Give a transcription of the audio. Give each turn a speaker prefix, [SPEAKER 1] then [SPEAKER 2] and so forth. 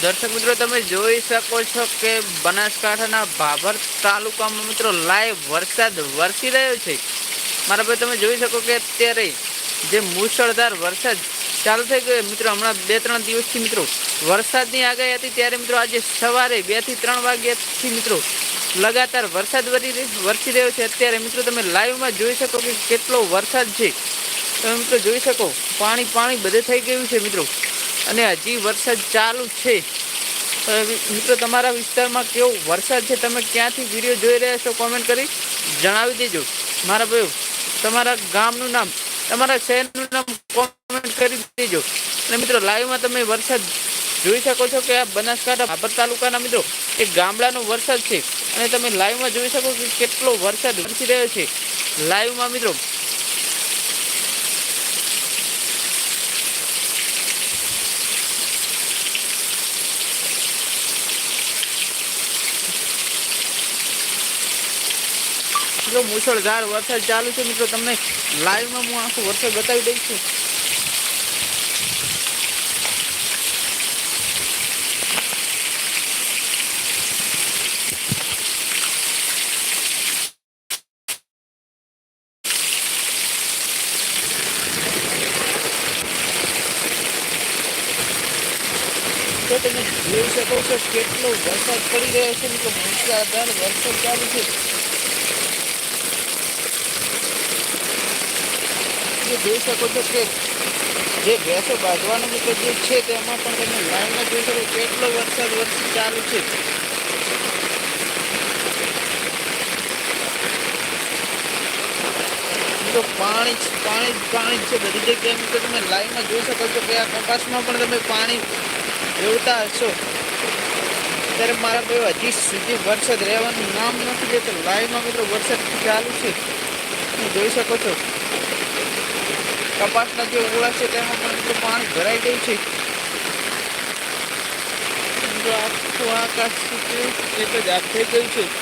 [SPEAKER 1] દર્શક મિત્રો, તમે જોઈ શકો છો કે બનાસકાંઠાના ભાભર તાલુકામાં મિત્રો લાઈવ વરસાદ વરસી રહ્યો છે. મારા ભાઈ, તમે જોઈ શકો કે અત્યારે જે મુશળધાર વરસાદ ચાલુ થઈ ગયો મિત્રો, હમણાં બે ત્રણ દિવસથી મિત્રો વરસાદની આગાહી હતી. ત્યારે મિત્રો આજે સવારે બેથી ત્રણ વાગ્યાથી મિત્રો લગાતાર વરસાદ વરસી રહ્યો છે. અત્યારે મિત્રો તમે લાઈવમાં જોઈ શકો કે કેટલો વરસાદ છે. તમે મિત્રો જોઈ શકો, પાણી પાણી બધે થઈ ગયું છે મિત્રો. અને હજી વરસાદ ચાલુ છે. મિત્રો, તમારા વિસ્તારમાં કેવો વરસાદ છે? તમે ક્યાંથી વીડિયો જોઈ રહ્યા છો કોમેન્ટ કરી જણાવી દેજો. મારા ભાઈઓ, તમારા ગામનું નામ, તમારા શહેરનું નામ કોમેન્ટ કરી દેજો. અને મિત્રો, લાઈવમાં તમે વરસાદ જોઈ શકો છો કે આ બનાસકાંઠા ભાભર તાલુકાના મિત્રો એક ગામડાનો વરસાદ છે. અને તમે લાઈવમાં જોઈ શકો કે કેટલો વરસાદ વરસી રહ્યો છે. લાઈવમાં મિત્રો મિત્રો મુશળધાર વરસાદ ચાલુ છે. મિત્રો, તમને લાઈવમાં હું આખું વરસાદ બતાવી દઈશ છું. તો તમે જોઈ શકો છો કેટલો વરસાદ પડી રહ્યો છે. મિત્રો મુશળધાર વરસાદ ચાલુ છે. જે જોઈ શકો છો કે જે ભેંસો બાંધવાનો જે જે છે તેમાં પણ તમે લાઈનમાં જોઈ શકો કેટલો વરસાદ વરસી ચાલુ છે. તો પાણી પાણી પાણી છે. બધી જગ્યાએ તો તમે લાઈવમાં જોઈ શકો છો કે આ કપાસમાં પણ તમે પાણી રેવતા હશો. ત્યારે મારા ભાઈ હજી સુધી વરસાદ રહેવાનું નામ નથી લેતો. લાઈવમાં મિત્રો વરસાદ ચાલુ છે. તમે જોઈ શકો છો. કપાસના જે ઓળા છે, તેમાં પણ મિત્રો પાણી ભરાઈ ગયું છે. આખું આકાશ એક જ આગ થઈ ગયું છે.